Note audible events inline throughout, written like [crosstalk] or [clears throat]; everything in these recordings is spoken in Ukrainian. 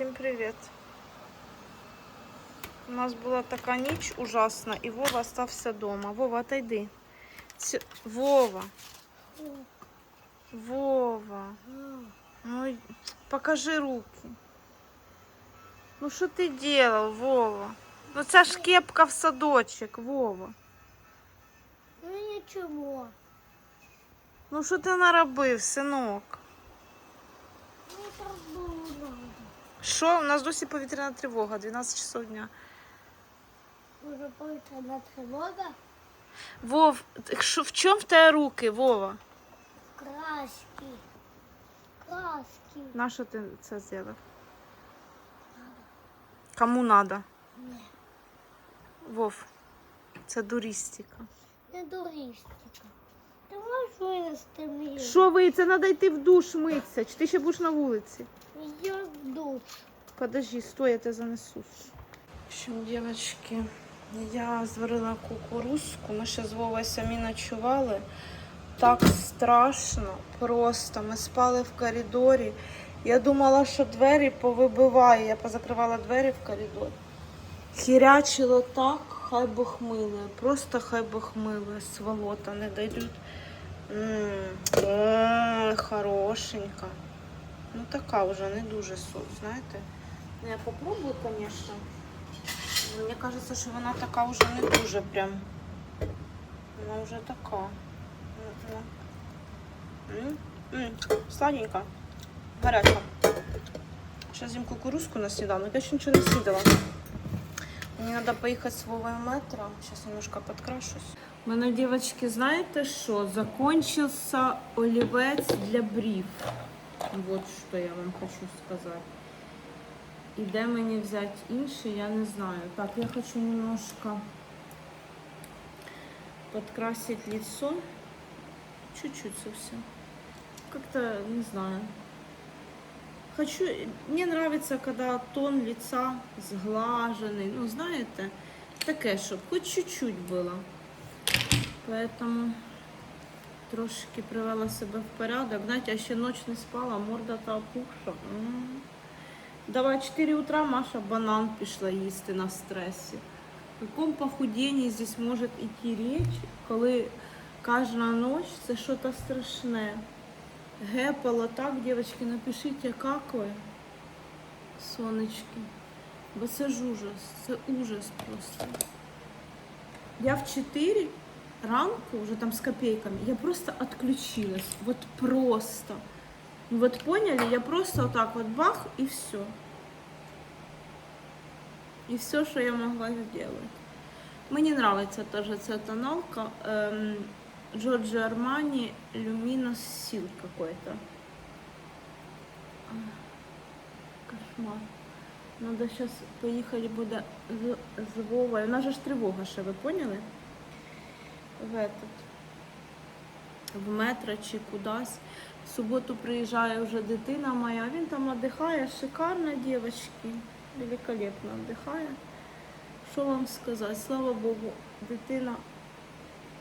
Всім привіт. У нас була така ніч ужасна, і Вова остався вдома. Вова, отойди. Ці- Вова. Вова. Ну, покажи руки. Ну що ти делал, Вова? Ну це ж кепка в садочок, Вова. Ну нічого. Ну що ти наробив, синок? Ну так було надо. Що? У нас досі повітряна тривога, 12 часов дня. Може повітряна тривога? Вов, що- в чому в тебе руки, Вова? Краски. Краски. На що ти це зробив? Кому надо? Ні. Вов, це дуристика. Не дуристика. Ти можеш винести мені? Що ви? Це треба йти в душ митися. Чи ти ще будеш на вулиці? Я в душ. Подожди, стой, я тебе занесу. В общем, девочки, я зварила кукурузку. Ми ще з Вовою самі ночували. Так страшно, просто. Ми спали в коридорі. Я думала, що двері повибиває. Я позакривала двері в коридор. Хірячило так, хай Бог милує. Просто хай Бог милує. Сволота не дойдуть. М, м, Хорошенька. Ну така вже не дуже сок, знаєте. Ну, я попробую, конечно. Но Мне кажется, що вона така вже не дуже прям. Вона вже така. Сладенька. Гаряча. Сейчас з'їм кукурузку на сніданок. Я ще нічого не снідала. Мені треба поїхати Вовою в метро. Зараз немножко підкрашусь. Мене, дівчатки, знаєте що? Закончився олівець для брів. Вот что я вам хочу сказать. І де мені взяти інший, я не знаю. Так, я хочу немножко подкрасить лицо. Чуть-чуть совсем. Как-то, не знаю. Хочу, мне нравится, когда тон лица сглаженный. Ну, знаете, таке, щоб хоч чуть-чуть було. Поэтому трошки привела себе в порядок. Знаєте, я ще ніч не спала, морда та опухша. Давай 4 утра Маша банан пішла їсти на стресі. В якому похуденні здесь може йти річ, коли кожна ніч це щось страшне. Гепало так, дівчатки, напишіть, як ви, сонечки. Бо це ж ужас, це ужас просто. Я в 4 ранку, уже там с копейками, я просто отключилась. Вот просто. Ну Вот поняли, я просто вот так вот бах и все. И все, что я могла сделать. Мне нравится тоже эта тоналка. Эм, Джорджи Армани Люминос Сил какой-то. Кошмар. Надо сейчас поехали буде з, з. У нас же ж тривога ще, ви поняли? В этот, в метро чи кудись. В суботу приїжджає вже дитина моя, він там віддихає, шикарно, дівчатки, великолепно віддихає. Що вам сказати? Слава Богу, дитина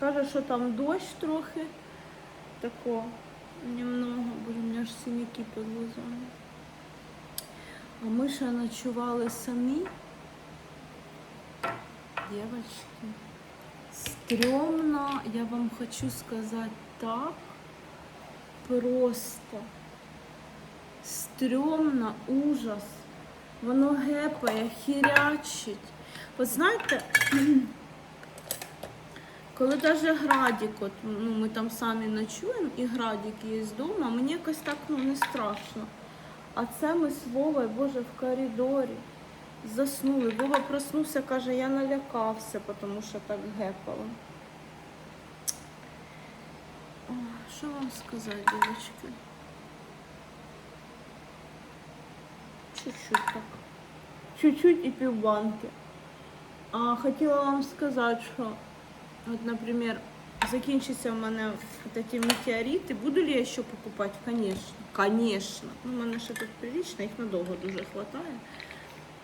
каже, що там дощ трохи, тако, немного, бо у мене ж синяки під глазами. А ми ще ночували самі. Дівчатки. Стрёмно, я вам хочу сказать так, просто стрёмно, ужас. Воно гепає, хірячить. От знаєте, [clears throat] коли навіть градік, от, ну, ми там самі ночуємо, і градік є вдома, мені якось так ну, не страшно. А це ми з Вовою, Боже, в коридорі заснули. Вова проснувся, каже, я налякався, тому що так гепало. Що вам сказати, дівчатки? Чуть-чуть так. Чуть-чуть і півбанки. А хотіла вам сказати, що, от, наприклад, закінчиться в мене вот эти метеориты. Буду ли я ще покупати? Конечно. Конечно. Ну, у мене ще тут прилично, їх надовго дуже хватає.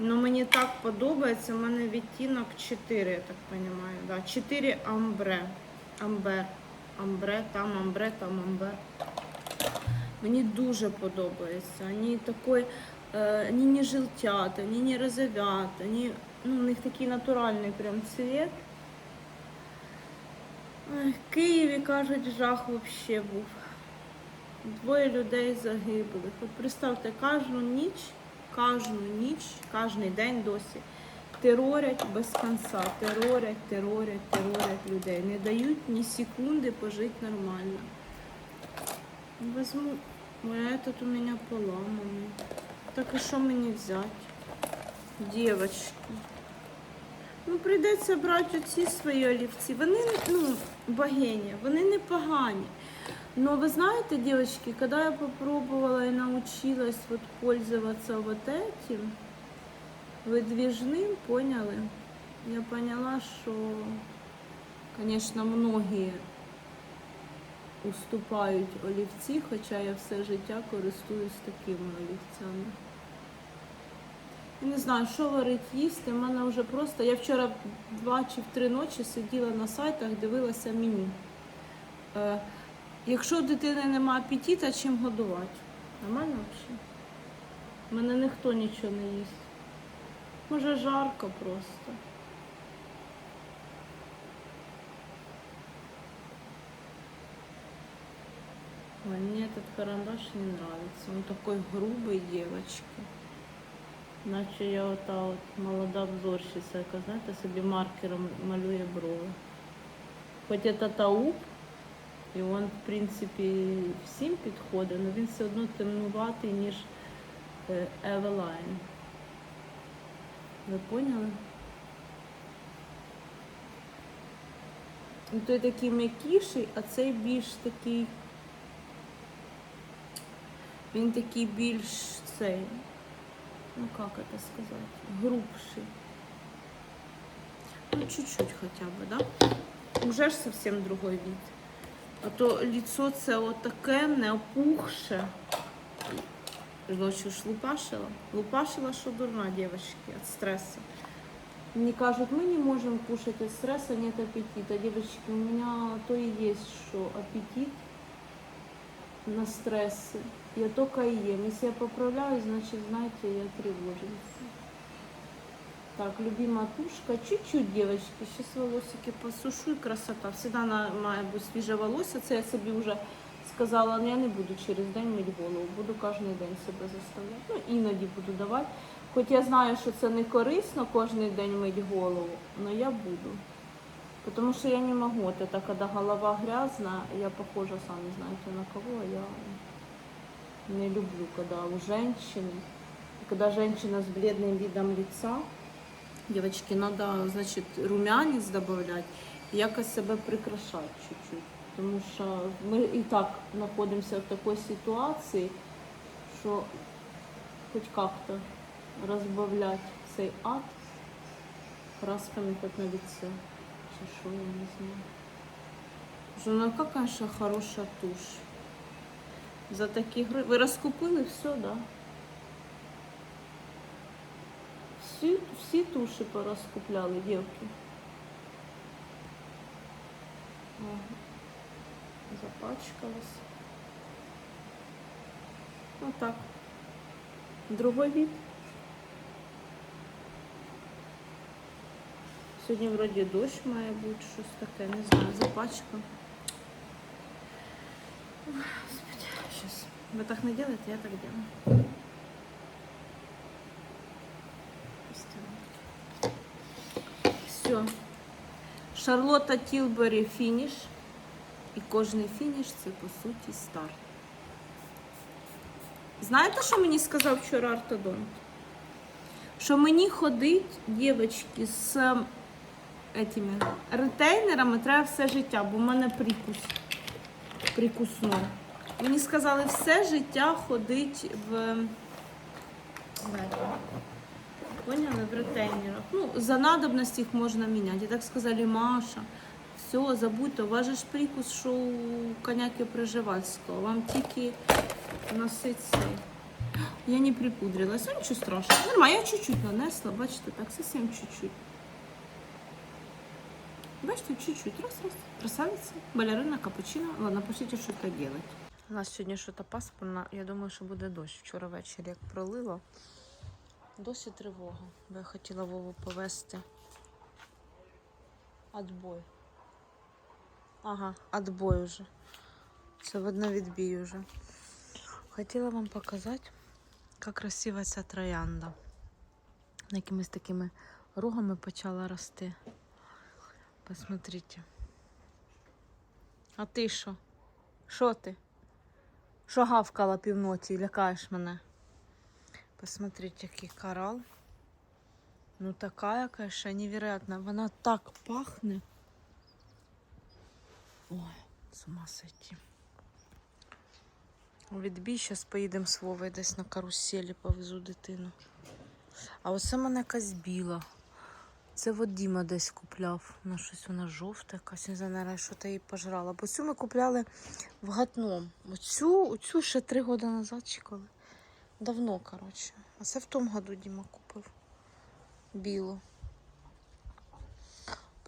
Ну, мені так подобається. У мене відтінок 4, я так розумію. Да. 4 амбре. Амбер. Амбре, там амбре, там амбер. Мені дуже подобається. Вони такий е, ні не желтята, ні не розовята, ні, ну, у них такий натуральний прям цвіт. Ой, в Києві, кажуть, жах взагалі був. Двоє людей загиблих. От представте, кожну ніч, кожну ніч, кожен день досі терорять без кінця, терорять, терорять, терорять людей. Не дають ні секунди пожити нормально. Возьму, а этот у меня поламаний. Так і що мені взяти? Дівочки. Ну, прийдеться брати оці свої олівці. Вони, ну, богиня, вони не погані. Но вы знаете, девочки, когда я попробовала и научилась вот пользоваться вот этим выдвижным, поняли, я поняла, что, конечно, многие уступають олівці, хоча я все життя користуюсь такими олівцями. Я не знаю, що варить їсти. У мене вже просто. Я вчора два чи в три ночі сиділа на сайтах, дивилася меню. Якщо у дитини немає апетита, чим годувати? Нормально взагалі? У мене ніхто нічого не їсть. Може жарко просто. Мне этот карандаш не нравится. Он такой грубый, девочки. Наче я ота от молода обзорщиця, яка, знаєте, собі маркером малює брови. Хоч це тауп, і він, в принципі, всім підходить, але він все одно темнуватий, ніж е, Eveline. Ви поняли? Ну, Той такий м'якіший, а цей більш такий. Він такий більш цей. Ну как это сказать? Грубший. Ну, чуть-чуть хотя бы, да? Уже ж совсем другой вид. А то лицо це отаке не опухше. Ночью ж лупашила. Лупашила, що дурна, девочки, от стресса. Мне кажут, мы не можем кушать от стресса, нет аппетита. Девочки, у меня то и есть, что аппетит на стрессы. Я только и ем. Если я поправляюсь, значит, знаете, я тревожница. Так, любимая тушка. Чуть-чуть, девочки. Сейчас волосики посушу и красота. Всегда на має бути свіже волосся. Це я собі вже сказала, але я не буду через день мити голову. Буду кожен день себе заставляти. Ну, іноді буду давати. Хоч я знаю, що це не корисно кожен день мити голову, але я буду. Потому что я не могу. Вот это когда голова грязная, я похожа, сами знаете, на кого. Я не люблю, когда у женщины, когда женщина с бледным видом лица, девочки, надо, значит, румянец добавлять, якось себе прикрашать чуть-чуть. Потому что мы и так находимся в такой ситуации, что хоть как-то разбавлять цей ад красками хоть на лице. Чи що, я не знаю. Що, ну яка, конечно, хороша тушь. За такі гри. Ви розкупили все, да? Всі, всі туші порозкупляли, дівки. Запачкалась. Ну так. Другой вид. Сьогодні вроді дощ має бути, щось таке, не знаю, запачка. Ой, Господи, сейчас. Вы так не делаете, я так делаю. Все. Шарлотта Тілбері фініш. І кожний фініш це по суті старт. Знаєте, що мені сказав вчора ортодонт? Що мені ходить, дівчатки, з ем, етими ретейнерами треба все життя, бо в мене прикус. Прикусно. Мені сказали все життя ходить в. Поняли? В ретейнерах. Ну, за надобность їх можна міняти. І так сказали, Маша, все, забудьте, у вас же прикус, що у коняки Приживальського. Вам тільки носить цей. Я не припудрилась, ну нічого страшного. Нормально, я чуть-чуть нанесла, бачите, так, совсем чуть-чуть. Бачите, чуть-чуть. Раз, раз. Красавица, балерина, капучино. Ладно, пошлите что-то делать. У нас сьогодні щось пасмурно. Я думаю, що буде дощ. Вчора ввечері як пролило. Досі тривога. Бо я хотіла Вову повезти. Отбой. Ага, отбой уже. Це видно відбій уже. Хотіла вам показати, як красива ця троянда. Якимись такими рогами почала рости. Посмотрите. А ти що? Що ти? Що гавкала півноті і лякаєш мене? Посмотрите, який корал. Ну такая, конечно, невероятная. Вона так пахне. Ой, з ума сойти. У відбій зараз поїдемо з Вовою десь на каруселі, повезу дитину. А оце мене якась біла. Це от Діма десь купляв. Вона щось вона жовта, якась не знаю, наразі, що та її пожрала. Бо цю ми купляли в гатном. Оцю, оцю ще три роки назад чи коли. Давно, коротше. А це в тому году Діма купив. Білу.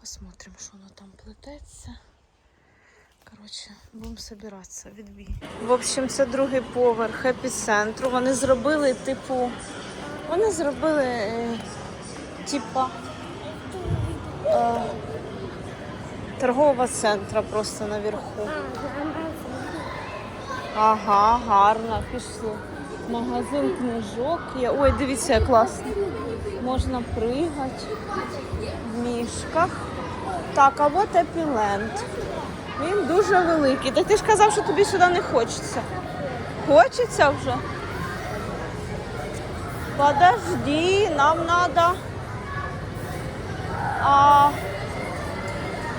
Посмотрим, що воно там плететься. Коротше, будемо збиратися, відбій. В общем, це другий поверх епіцентру. Вони зробили, типу, вони зробили, е, типа, е, торгового центра просто наверху. Ага, гарно, пішли. Магазин книжок є. Ой, дивіться, класно. Можна пригати в мішках. Так, а от епіленд. Він дуже великий. Так ти ж казав, що тобі сюди не хочеться. Хочеться вже? Подожди, нам надо. А,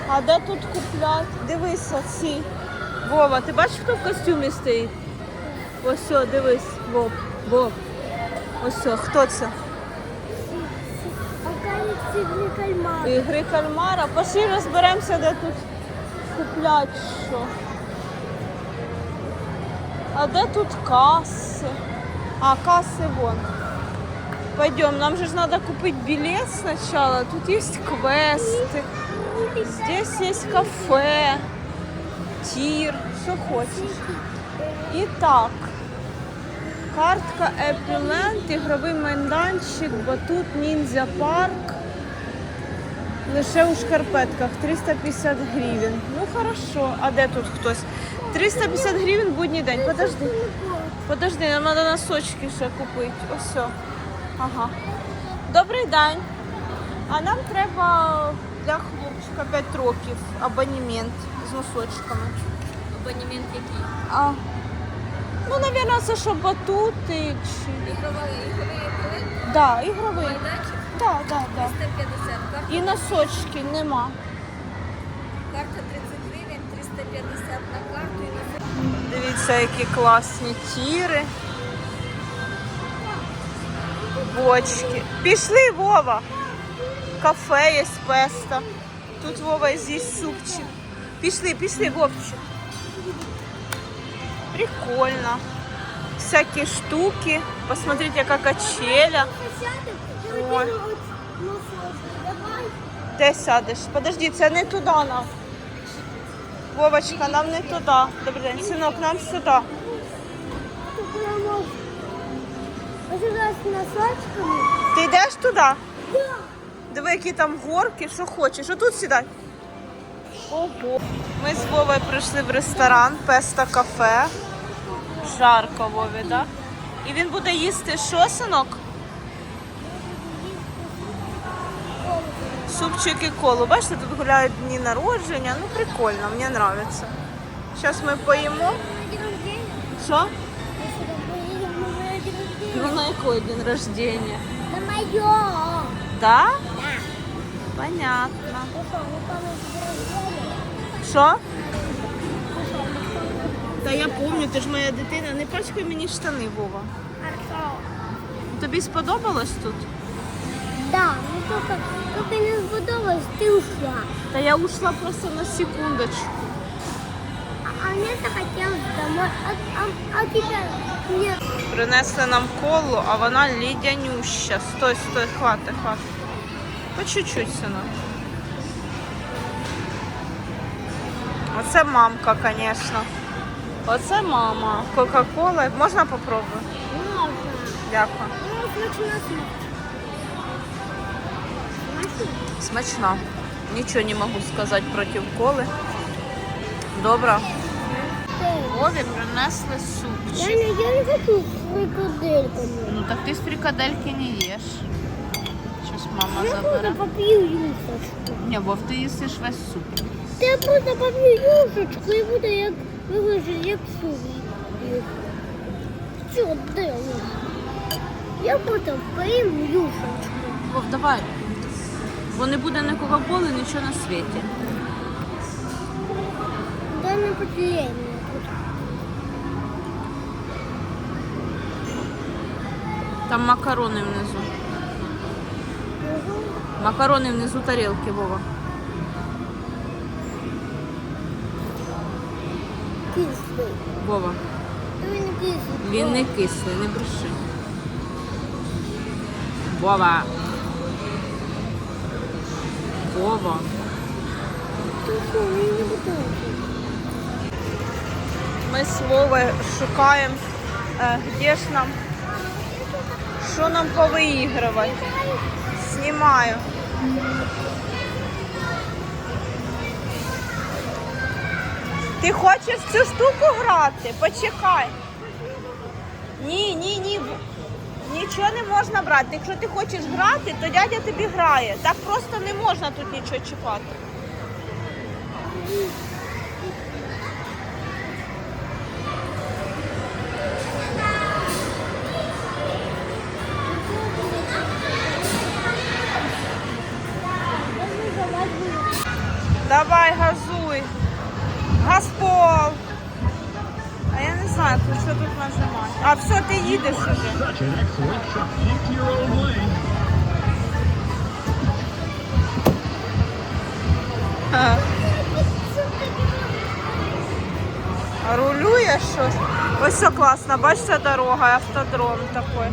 а де тут купляти? Дивися ці. Вова, ти бачиш, хто в костюмі стоїть? Ось, дивись, Вов, Вов. Ось, о, хто це? Околицы кальмар. Ігри кальмара. Пошли розберемося, де тут куплять що. А де тут касси? А, касси вон. Пойдем, нам же ж надо купить билет сначала. Тут есть квесты. Здесь есть кафе, тир, что хочешь. Итак, картка Епіленд, ігровий майданчик, батут, ніндзя парк. Лише у шкарпетках 350 гривень. Ну хорошо, а де тут хтось? 350 гривень будній день. Подожди. Подожди, нам треба носочки ще купити. Ось. Ага. Добрий день. А нам треба для хлопчика 5 років абонемент з носочками. Абонемент який? А, ну, мабуть, це що батути чи. Ігровий ігровий ігровий Да, ігровий. майданчик Так, так, так. 350. Карта, І носочки нема. карта 30 гривень, 350 на карту і на Дивіться, які класні тіри. Бочки. Пішли, Вова. Кафе є песто. Тут Вова з'їсть супчик. Пішли, пішли, Вовчик. Прикольно. Всякі штуки. Посмотрите, яка качеля. Ой. Де сядеш? Подожди, це не туди нам. Вовочка, нам не туди. Добрий день, синок, нам сюди. Ти йдеш туди? Диви, які там горки, що хочеш. Отут сідай. Ого. Ми з Вовою прийшли в ресторан Песта кафе. Жарко Вові, так? І він буде їсти що, синок? Супчик і колу. Бачите, тут гуляють дні народження. Ну прикольно, мені подобається. Зараз ми поїмо. День рождения. Що? Если мы поедем на мой день рождения. Ну на який день рождения? На моё. Да? Да. Понятно. Ну что, мы помним день рождения? Що? Та я пам'ятаю, ти ж моя дитина. Не пачкай мені штани, Вова. Тобі сподобалось тут? Да, ну только, только не сподобалось, ты ушла. Та я ушла просто на секундочку. А, а мне захотелось домой. А, а, а тебя нет. Принесли нам колу, а вона лідянюща. Стой, стой, хвати, хвати. По чуть-чуть, синок. Оце мамка, звісно. Оце мама. Кока-кола. Можна попробувати? Можно. Дякую. Ну, смачно, смачно. Смачно? Нічого не можу сказати проти коли. Добре. Вові принесли супчик. Я не, я не хочу с фрикадельками. Ну так ти з фрикадельки не їш. Щось мама Я забере. просто попью юшечку. Ні, Вов, ти їсиш весь суп. Та я просто попью юшечку і буду як виглядати як суп. Що, де? Я просто поїм юшечку. Вов, давай. Бо не буде ні кока-коли, нічого на світі. Да не потеряй тут. Там макарони внизу. Макарони внизу тарілки, Вова. Кислий. Вова. Він не кислий. Він не кислий, не бреши. Вова. Вова. Ми з Вовою шукаємо, е, де ж нам, що нам повиігрувати. Знімаю. Ти хочеш цю штуку грати? Почекай. Ні, ні, ні. Нічого не можна брати. Якщо ти хочеш грати, то дядя тобі грає. Так просто не можна тут нічого чіпати. Давай, газуй. Знаю, що тут нажимати. А все, ти їдеш уже. Рулює щось. Ось все класно, бачите, дорога, автодром такой.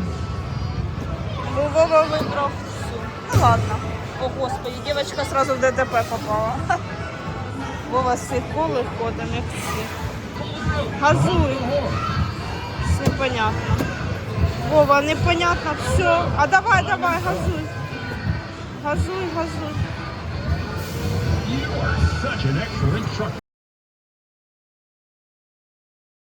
Бо Вова вибрав всю. Ну ладно. О, господи, дівчинка сразу в ДТП попала. Вова з цих коли ходимо, як всі. Газуй. Непонятно. Вова, непонятно, все. А давай, давай, газуй. Газуй, газуй.